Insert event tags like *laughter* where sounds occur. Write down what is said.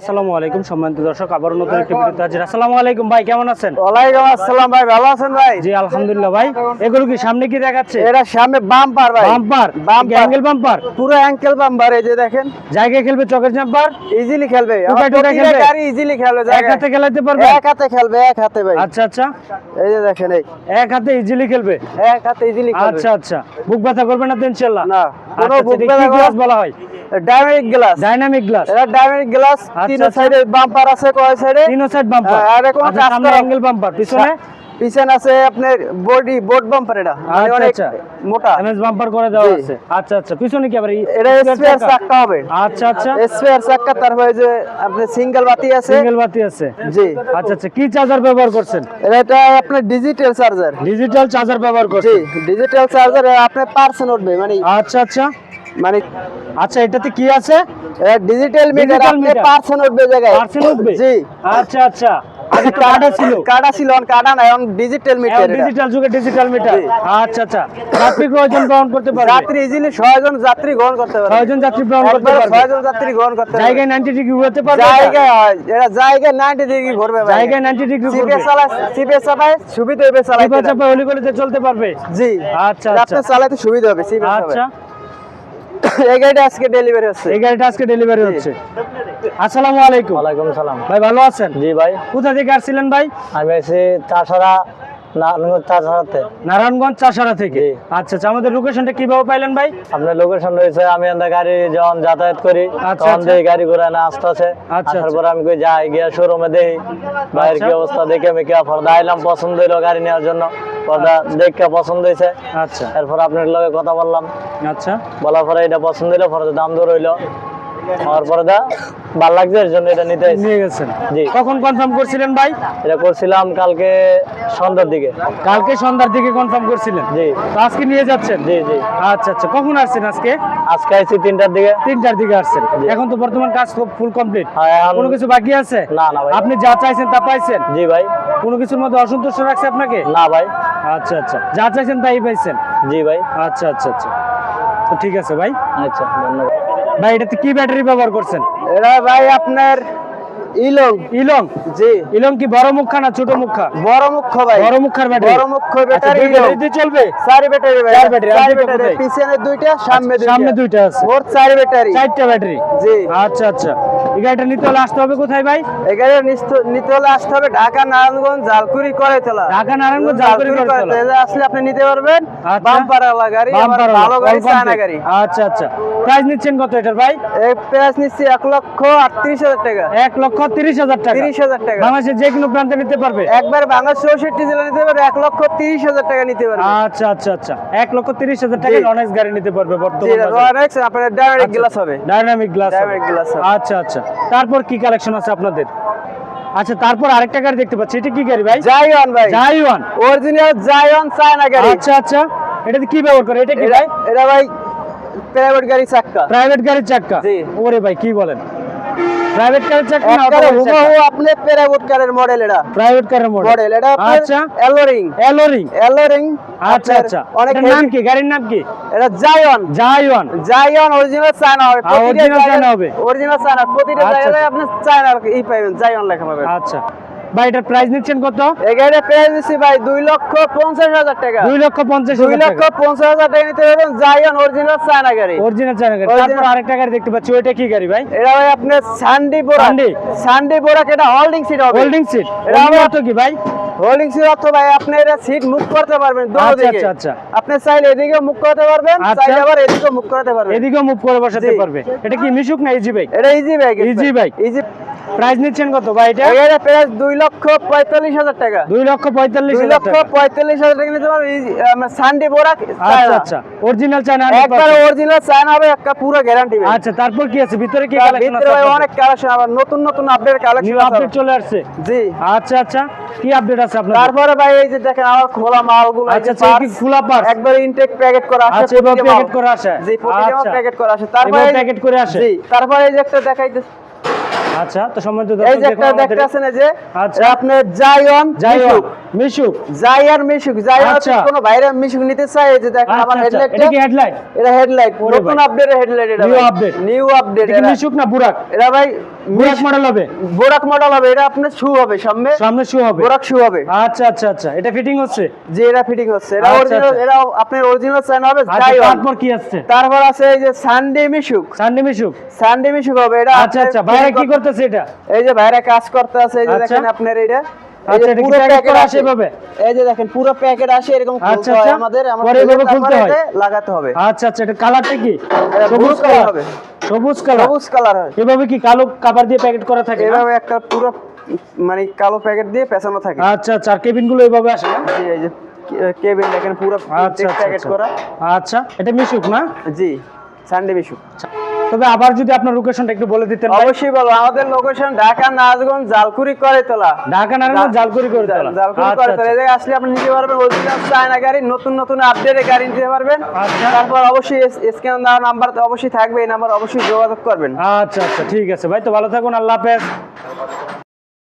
আসসালামু আলাইকুম সম্মানিত দর্শক আবার নতুন একটি ভিডিওতে হাজির। আসসালামু আলাইকুম ভাই কেমন আছেন? ওয়ালাইকুম আসসালাম ভাই ভালো আছেন ভাই? জি আলহামদুলিল্লাহ ভাই। এগুলো কি সামনে কি দেখাচ্ছে? এটা সামনে বাম্পার ভাই। বাম্পার? বাম্পার। Angle bumper? পুরো অ্যাঙ্কেল বাম্পার এই যে দেখেন। জায়গায় খেলবে চকের জাম্পার? ইজিলি খেলবে। টোকা আমার খেলবে? গাড়ি ইজিলি খেলবে এক হাতে খেলাতে পারবে? এক হাতে খেলবে এক হাতে ভাই। আচ্ছা আচ্ছা। এই যে দেখেন এই। এক হাতে ইজিলি খেলবে? এক হাতে ইজিলি খেলবে। আচ্ছা আচ্ছা। বুক ব্যথা করবে না তো ইনশাআল্লাহ না কোনো আচ্ছা, বুক ব্যথা বলা হয়? ডাইনামিক গ্লাস ডাইনামিক গ্লাস এটা ডাইনামিক গ্লাস আচ্ছা, তিন আচ্ছা। সাইডে বাম্পার আছে কয় সাইডে তিন সাইড বাম্পার হ্যাঁ, আর এরকম আচ্ছা সামনে অ্যাঙ্গেল বাম্পার পিছনে? পিছনে আছে আপনার বডি বোর্ড বাম্পার এটা। মানে আচ্ছা, অনেক আচ্ছা। মোটা। এমএস বাম্পার করে দেওয়া আছে। আচ্ছা আচ্ছা পিছনে কি আবার এটা স্পেয়ার চাকা? হবে। আচ্ছা আচ্ছা। স্পেয়ার চাকা তারপরে যে আপনি সিঙ্গেল বাতি আছে। সিঙ্গেল বাতি আছে। জি। আচ্ছা আচ্ছা কি চার্জার ব্যবহার করছেন? এটা এটা আপনার ডিজিটাল চার্জার ডিজিটাল চার্জার ব্যবহার জি ডিজিটাল চার্জার আপনার পার্সেন্ট উঠবে মানে আচ্ছা আচ্ছা। মানে আচ্ছা এটাতে কি আছে? ডিজিটাল মিটার আপনি? পার্সেন্ট উঠবে জায়গায়। পার্সেল উঠবে? জি। আচ্ছা আচ্ছা। আগে কার্ডা ছিল। কাটা ছিল এখন কাটা না এখন ডিজিটাল মিটার ডিজিটাল যুগে ডিজিটাল মিটার আচ্ছা আচ্ছা। যাত্রী প্রয়োজন গ্রহণ করতে পারবে? যাত্রী ইজিলি ছয়জন যাত্রী গ্রহণ করতে পারবে। ছয়জন যাত্রী গ্রহণ করতে পারবে। ছয়জন যাত্রী গ্রহণ করতে পারবে। জায়গায় 90 ডিগ্রি ঘুরতে পারবে? জায়গায় হয় এটা জায়গায় 90 ডিগ্রি ঘুরবে ভাই। জায়গায় 90 ডিগ্রি ঘুরবে। সিপে চালায় সিপে চালায় সুবিধা হবে চালাইতে চাপা চাপা অলিগলিতে চলতে পারবে? জি। আচ্ছা আচ্ছা। আপনি চালাতে সুবিধা হবে সিপে আচ্ছা। *coughs* এই গাড়িটা আজকে ডেলিভারি হচ্ছে। এই গাড়িটা আজকে ডেলিভারি হচ্ছে। আসসালামু আলাইকুম। ওয়ালাইকুম সালাম। ভাই ভালো আছেন? জি ভাই। কোথা থেকে আসছিলেন ভাই? আমি এসে চাষারা নারায়ণগঞ্জ চাষারাতে। নারায়ণগঞ্জ থেকে? আচ্ছা আচ্ছা আমাদের লোকেশনটা কীভাবে পাইলেন ভাই? আপনার লোকেশন রয়েছে আমি গাড়ি যখন যাতায়াত করি আচ্ছা, তখন আচ্ছা। দেখি গাড়ি ঘোড়া না আসতেছে। আচ্ছা, আসার পরে আমি যাই গিয়া শোরুমে দেখি বাইরের কি। অবস্থা দেখে আমি কিয়া আইলাম পছন্দ হইল গাড়ি নেওয়ার জন্য। পর্দা দেখে পছন্দ হয়েছে আচ্ছা। এরপর আপনার লগে কথা বললাম। আচ্ছা। বলার পরে এটা পছন্দ হইল পরে দাম দর হইল। আমার পরে দা ভালো লাগছে এর জন্য এটা নিতে নিয়ে গেছেন। জি। কখন কনফার্ম করছিলেন ভাই? এটা করছিলাম কালকে সন্ধ্যার দিকে। কালকে সন্ধ্যার দিকে কনফার্ম করছিলেন? জি। তো আজকে নিয়ে যাচ্ছেন? জি জি। আচ্ছা আচ্ছা। কখন আসছেন আজকে? আজকে আইছি তিনটার দিকে। তিনটার দিকে আসছেন। এখন তো বর্তমান কাজ ফুল কমপ্লিট হ্যাঁ, কোনো কিছু বাকি আছে? না না ভাই। আপনি যা চাইছেন তা পাইছেন? জি ভাই। কোনো কিছুর মধ্যে অসন্তুষ্ট রাখছে আপনাকে? না ভাই। আচ্ছা আচ্ছা। যা চাইছেন তাই পাইছেন? জি ভাই। আচ্ছা আচ্ছা আচ্ছা। ঠিক আছে ভাই। আচ্ছা ধন্যবাদ। ভাই এটাতে কি ব্যাটারি ব্যবহার করছেন? এটা ভাই আপনার ইলং। ইলং। জি। ইলং কি বড় মুখা না ছোট মুখা? বড় মুখ্য ভাই। বড় মুখার ব্যাটারি? বড় আচ্ছা, ব্যাটারি দুই চলবে? চারি ব্যাটারি ভাই। চার ব্যাটারি, চার ব্যাটারি পিছনে দুইটা সামনে দুইটা। সামনে দুইটা আছে। মোট চার ব্যাটারি। চারটা ব্যাটারি? জি। আচ্ছা আচ্ছা। এই গাড়িটা নিতে হলে আসতে হবে কোথায় ভাই? নিতে হলে আসতে হবে ঢাকা নারায়ণগঞ্জ জালকুড়ি করে তোলা ঢাকা নারায়ণগঞ্জ জালকুড়ি করেতলা। আসলে আপনি নিতে পারবেন। আচ্ছা। বাম্পার আলা গাড়ি ভালো গাড়ি চায়না গাড়ি। আচ্ছা আচ্ছা। প্রাইস নিচ্ছেন কত এটার ভাই? এই প্রাইস নিচ্ছি এক লক্ষ আটত্রিশ হাজার টাকা। এক লক্ষ তিরিশ হাজার টাকা। তিরিশ হাজার টাকা। বাংলাদেশের যে কোনো প্রান্তে নিতে পারবে? একবার চৌষট্টি জেলা নিতে পারবে এক লক্ষ তিরিশ হাজার টাকা নিতে পারবে। আচ্ছা আচ্ছা আচ্ছা। এক লক্ষ তিরিশ হাজার টাকা গাড়ি নিতে পারবে বর্তমানে রনেক্স আপনার গ্লাস হবে। ডাইনামিক গ্লাস glass আচ্ছা আচ্ছা। তারপর কি কালেকশন আছে আপনাদের? আচ্ছা তারপর আরেকটা গাড়ি দেখতে পাচ্ছি। এটা কি গাড়ি ভাই? জাইওয়ান ভাই। জাইওয়ান অরিজিনাল জাইওয়ান চায়না গাড়ি। আচ্ছা আচ্ছা। এটাতে কি ব্যবহার করে? এটা কি ভাই? এটা ভাই প্রাইভেট গাড়ি চাক্কা। প্রাইভেট গাড়ির চাক্কা? ওরে ভাই কি বলেন? প্রাইভেট গাড়ির চাক্কা না একবারে হুবহু আপনি প্রাইভেট কারের মডেল এটা প্রাইভেট কারের মডেল মডেল এটা আচ্ছা। এলোরিং এলোরিং এলোরিং আচ্ছা আচ্ছা। অনেক নাম কি? গাড়ির নাম কি? এটা জাইওয়ান জায়ন জায়ন অরিজিনাল চায়না হবে। অরিজিনাল original চায়না হবে। অরিজিনাল চায়না প্রতিটা জায়গায়। আপনি চায়না ই পাবেন জায়ন লেখা পাবেন। আচ্ছা। ভাই এটার প্রাইস নিচ্ছেন কত? এই গাড়িটা পেয়ে দিচ্ছি ভাই দুই লক্ষ পঞ্চাশ হাজার টাকা। দুই লক্ষ পঞ্চাশ দুই লক্ষ পঞ্চাশ হাজার টাকা নিতে পারবেন জাইওয়ান অরিজিনাল চায়না গাড়ি। অরিজিনাল চায়না গাড়ি। তারপর আরেকটা গাড়ি দেখতে পাচ্ছি ওইটা কি গাড়ি ভাই? এটা ভাই আপনার সান্ডি বোরা সান্ডি? সান্ডি বোরা এটা হোল্ডিং সিট হবে। হোল্ডিং সিট এটা আমার- কি ভাই? হোল্ডিং সিট অর্থ ভাই আপনি এটা সিট মুভ করতে পারবেন দুটো আচ্ছা, দিকে। আচ্ছা, আচ্ছা। আপনি চাইলে এদিকে মুভ করতে পারবেন আচ্ছা। চাইলে আবার এদিকে মুভ করতে পারবেন। এদিকেও মুভ করে বসাতে পারবে। এটা কি মিশুক না ইজি বাইক এটা easy bike Easy bike? Easy price নিচ্ছেন কত ভাই এটা? এটা প্রাইস দুই লক্ষ পঁয়তাল্লিশ হাজার টাকা। দুই লক্ষ পঁয়তাল্লিশ দুই হাজার লক্ষ টাকা। পঁয়তাল্লিশ হাজার টাকা নিতে আমার সান্ডি আচ্ছা আচ্ছা। অরিজিনাল চায়না একবার অরিজিনাল চায়না হবে একটা পুরো গ্যারান্টি আচ্ছা তারপর কি আছে? ভিতরে কি কালেকশন আছে ভিতরে অনেক কালেকশন আবার নতুন নতুন আপডেট কালেকশন নিউ আপডেট চলে আসছে? জি। আচ্ছা আচ্ছা। কি আপডেট আছে আপনার তারপরে ভাই এই যে দেখেন আমার খোলা মালগুলো আচ্ছা আচ্ছা কি খোলা পার্স একবার ইনটেক প্যাকেট করা আছে আচ্ছা এবার প্যাকেট করে আসে। জি প্রতিটা আচ্ছা। প্যাকেট করা আছে তারপরে প্যাকেট করে আসে। জি তারপরে এই যে একটা দেখাইতে আচ্ছা তো সম্মানিত এই যে একটা দেখতে আছেন এই যে আচ্ছা। আপনার জায়ন মিশুক জায়ার মিশুক জায়ার আচ্ছা। কোনো বাইরে মিশুক নিতে চাই এই যে দেখেন আচ্ছা আমার আচ্ছা। হেডলাইট এটা কি হেডলাইট এটা হেডলাইট নতুন ভাই। আপডেটের হেডলাইট এটা New update। নিউ আপডেট এটা। মিশুক না বুরাক এটা ভাই বুরাক মডেল হবে। বোরাক মডেল হবে। এটা আপনার শু হবে সামনে। সামনে শু হবে। বোরাক শু হবে। আচ্ছা আচ্ছা আচ্ছা। এটা ফিটিং হচ্ছে? যে এটা ফিটিং হচ্ছে। এটা আচ্ছা, অরিজিনাল আচ্ছা। এটা আপনার অরিজিনাল হবে আচ্ছা তারপর কি আসছে? তারপর আছে এই যে Sunday Mishuk Sunday Mishuk Sunday Mishuk হবে। এটা আচ্ছা আচ্ছা। ভাইরা কি করতে- করতেছে এটা? এই যে ভাইরা কাজ করতে আছে এই যে আচ্ছা। দেখেন আপনার আচ্ছা, এটা? এই যে দেখেন এরকম আচ্ছা, সবুজ কালার এভাবে কি কালো কাবার দিয়ে প্যাকেট করা থাকে এভাবে একটা পুরো মানে কালো প্যাকেট দিয়ে পেছানো থাকে। আচ্ছা আচ্ছা কেবিনগুলো এভাবে আসে জি এই যে কেবিন দেখেন পুরো প্যাকেট। করা। আচ্ছা এটা মিশুক না? জি। সানডে বিশু। তবে আবার যদি আপনার লোকেশনটা একটু বলে দিতেন অবশ্যই বলো আমাদের লোকেশন ঢাকা নাজগঞ্জ জালকুড়ি করেতলা ঢাকা নারায়ণগঞ্জ জালকুড়ি করে তোলা জালকুড়ি আচ্ছা করেতলা আচ্ছা। এই আসলে আপনি নিতে পারবেন অরিজিনাল চায়না গাড়ি নতুন নতুন আপডেটের গাড়ি নিতে পারবেন। আচ্ছা। তারপর অবশ্যই স্ক্যান দেওয়া নাম্বার তো অবশ্যই থাকবে এই নাম্বার অবশ্যই যোগাযোগ করবেন। আচ্ছা আচ্ছা ঠিক আছে। ভাই তো ভালো থাকুন আল্লাহ হাফেজ।